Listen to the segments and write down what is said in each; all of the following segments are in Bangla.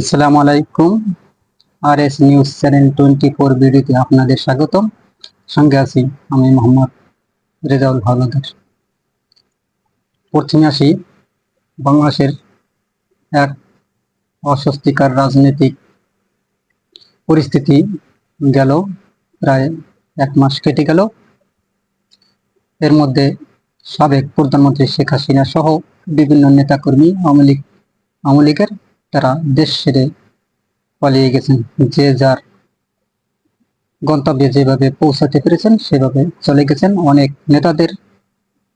আসসালামু আলাইকুম। R S news channel twenty four ভিডিওতে আপনাদের স্বাগতম। সঙ্গে আছি আমি মোহাম্মদ রেজাউল হাওলাদার প্রথমে আসি, বাংলাদেশের এক অস্বস্তিকর রাজনৈতিক পরিস্থিতি গেল, প্রায় এক মাস কেটে গেল। এর মধ্যে সাবেক প্রধানমন্ত্রী শেখ হাসিনা সহ বিভিন্ন নেতাকর্মী, আওয়ামী লীগ, আওয়ামী লীগের তারা দেশ ছেড়ে পালিয়ে গেছেন। যে যার গন্তব্যে যেভাবে পৌঁছাতে পেরেছেন, সেভাবে চলে গেছেন। অনেক নেতাদের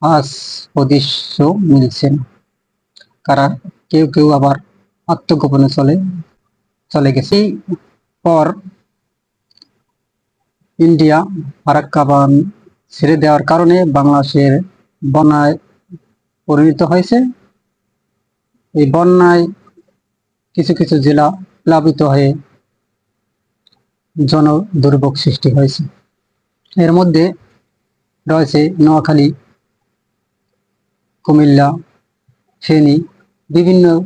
আজ উদ্দেশ্য মিলছেন কারা কেউ কেউ আবার আত্মগোপনে চলে চলে গেছে। পর ইন্ডিয়া ফারাক্কা বান ছেড়ে দেওয়ার কারণে বাংলাদেশের বন্যায় পরিণত হয়েছে। এই বন্যায় কিছু কিছু জেলা প্লাবিত হয়ে জন দুর্ভোগ সৃষ্টি হয়েছে। এর মধ্যে রয়েছে নোয়াখালী, কুমিল্লা, ফেনী, বিভিন্ন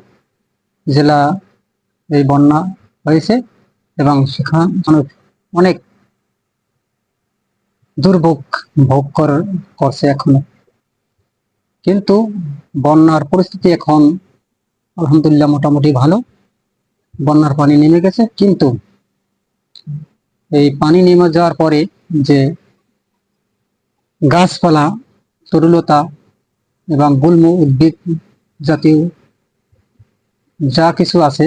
জেলা এই বন্যা হয়েছে এবং সেখানে অনেক দুর্ভোগ ভোগ কর- করছে এখনও। কিন্তু বন্যার পরিস্থিতি এখন আলহামদুলিল্লাহ মোটামুটি ভালো। বন্যার পানি নেমে গেছে, কিন্তু এই পানি নেমে যাওয়ার পরে যে গাছপালা, তরুলতা এবং গুল্ম উদ্ভিদ জাতীয় যা কিছু আছে,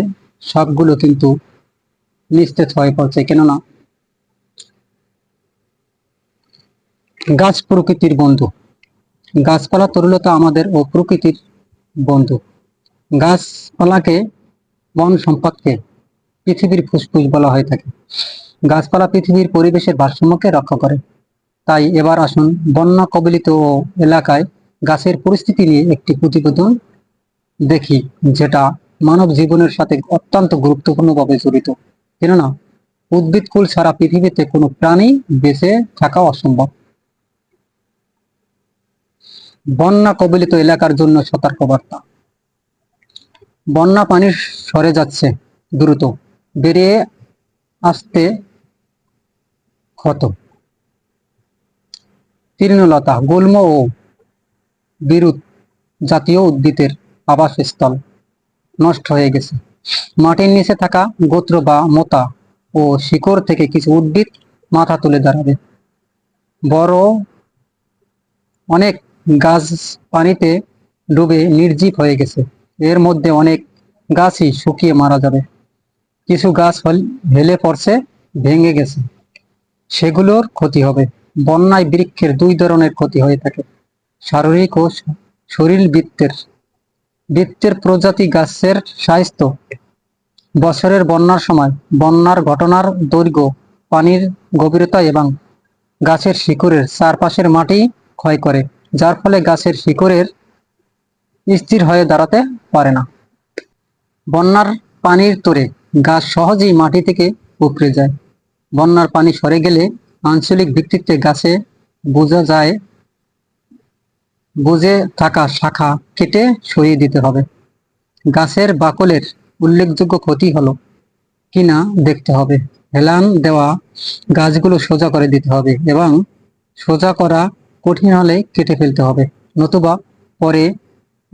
সবগুলো কিন্তু নিস্তেজ হয়ে পড়ছে। কেননা গাছ প্রকৃতির বন্ধু। গাছপালা তরুলতা আমাদের ও প্রকৃতির বন্ধু। গাছপালাকে বন সম্পদকে পৃথিবীর ফুসফুস বলা হয়ে থাকে। গাছপালা পৃথিবীর পরিবেশের ভারসাম্যকে রক্ষা করে। তাই এবার আসুন বন্যা কবলিত এলাকায় গাছের পরিস্থিতি নিয়ে একটি প্রতিবেদন দেখি, যেটা মানব জীবনের সাথে অত্যন্ত গুরুত্বপূর্ণভাবে জড়িত। কেননা উদ্ভিদকুল ছাড়া পৃথিবীতে কোনো প্রাণী বেঁচে থাকা অসম্ভব। বন্যা কবলিত এলাকার জন্য সতর্কবার্তা। বন্যা পানি সরে যাচ্ছে দ্রুত। বেরিয়ে আসতে ক্ষত। তৃণলতা, গুল্ম ও বিরুৎ জাতীয় উদ্ভিদের আবাসস্থল নষ্ট হয়ে গেছে। মাটির নিচে থাকা গোত্র বা মোতা ও শিকড় থেকে কিছু উদ্ভিদ মাথা তুলে দাঁড়াবে। বড় অনেক গাছ পানিতে ডুবে নির্জীব হয়ে গেছে। এর মধ্যে অনেক গাছই শুকিয়ে মারা যাবে। কিছু গাছ হল- পড়ছে, ভেঙে গেছে। সেগুলোর ক্ষতি হবে। বন্যায় বৃক্ষের দুই ধরনের ক্ষতি হয়ে থাকে। শারীরিক ও শরীর বৃত্তের। বৃত্তের প্রজাতি গাছের স্বাস্থ্য। বছরের বন্যার সময় বন্যার ঘটনার দৈর্ঘ্য, পানির গভীরতা এবং গাছের শিকড়ের চারপাশের মাটি ক্ষয় করে। যার ফলে গাছের শিকড়ের স্থির হয়ে দাঁড়াতে পারে না। বন্যার পানির তোরে গাছ সহজেই মাটি থেকে উপড়ে যায়। বন্যার পানি সরে গেলে আঞ্চলিক ভিত্তিতে গাছে বোঝা যায়, বুঝে থাকা শাখা কেটে সরিয়ে দিতে হবে। গাছের বাকলের উল্লেখযোগ্য ক্ষতি হলো কিনা দেখতে হবে। হেলান দেওয়া গাছগুলো সোজা করে দিতে হবে এবং সোজা করা কঠিন হলে কেটে ফেলতে হবে, নতুবা পরে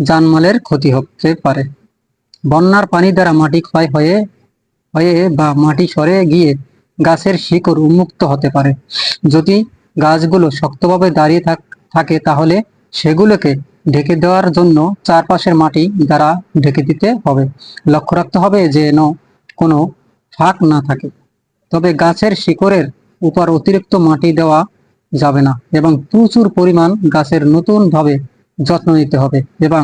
জানমালের ক্ষতি হতে পারে। বন্যার পানি দ্বারা মাটি ক্ষয় হয়ে হয়ে বা মাটি সরে গিয়ে গাছের শিকড় উন্মুক্ত হতে পারে। যদি গাছগুলো শক্তভাবে দাঁড়িয়ে থাক- তাহলে সেগুলোকে ঢেকে দেওয়ার জন্য চারপাশের মাটি দ্বারা ঢেকে দিতে হবে। লক্ষ্য রাখতে হবে যেন কোনো ফাঁক না থাকে। তবে গাছের শিকড়ের উপর অতিরিক্ত মাটি দেওয়া যাবে না এবং প্রচুর পরিমাণ গাছের নতুনভাবে যত্ন নিতে হবে এবং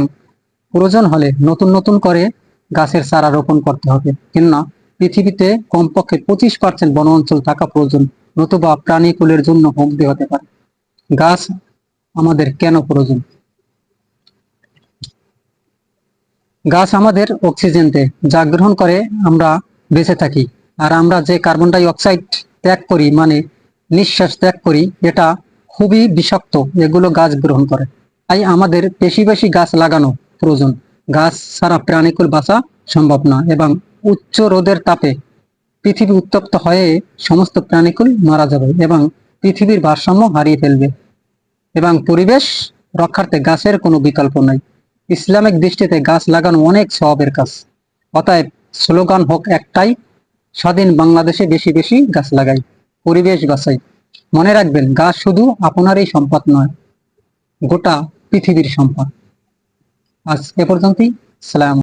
প্রয়োজন হলে নতুন নতুন করে গাছের চারা রোপণ করতে হবে। কেননা পৃথিবীতে কমপক্ষে পঁচিশ পার্সেন্ট বন অঞ্চল থাকা প্রয়োজন, নতুবা প্রাণীকুলের জন্য হুমকি হতে পারে। গাছ আমাদের কেন প্রয়োজন? গাছ আমাদের অক্সিজেন দেয়, যা গ্রহণ করে আমরা বেঁচে থাকি। আর আমরা যে কার্বন ডাই অক্সাইড ত্যাগ করি মানে নিঃশ্বাস ত্যাগ করি, এটা খুবই বিষাক্ত, এগুলো গাছ গ্রহণ করে। তাই আমাদের বেশি বেশি গাছ লাগানো প্রয়োজন। গাছ ছাড়া প্রাণীকুল বাঁচা সম্ভব না এবং উচ্চ রোদের তাপে পৃথিবী উত্তপ্ত হয়ে সমস্ত প্রাণীকুল মারা যাবে এবং পৃথিবীর ভারসাম্য হারিয়ে ফেলবে। এবং পরিবেশ রক্ষার্থে গাছের কোনো বিকল্প নাই। ইসলামিক দৃষ্টিতে গাছ লাগানো অনেক সওয়াবের কাজ। অতএব স্লোগান হোক একটাই, স্বাধীন বাংলাদেশে বেশি বেশি গাছ লাগাই, পরিবেশ বাঁচাই। মনে রাখবেন, গাছ শুধু আপনারই সম্পদ নয়, গোটা পৃথিবীর সম্পদ। আজ এ পর্যন্তই। সালাম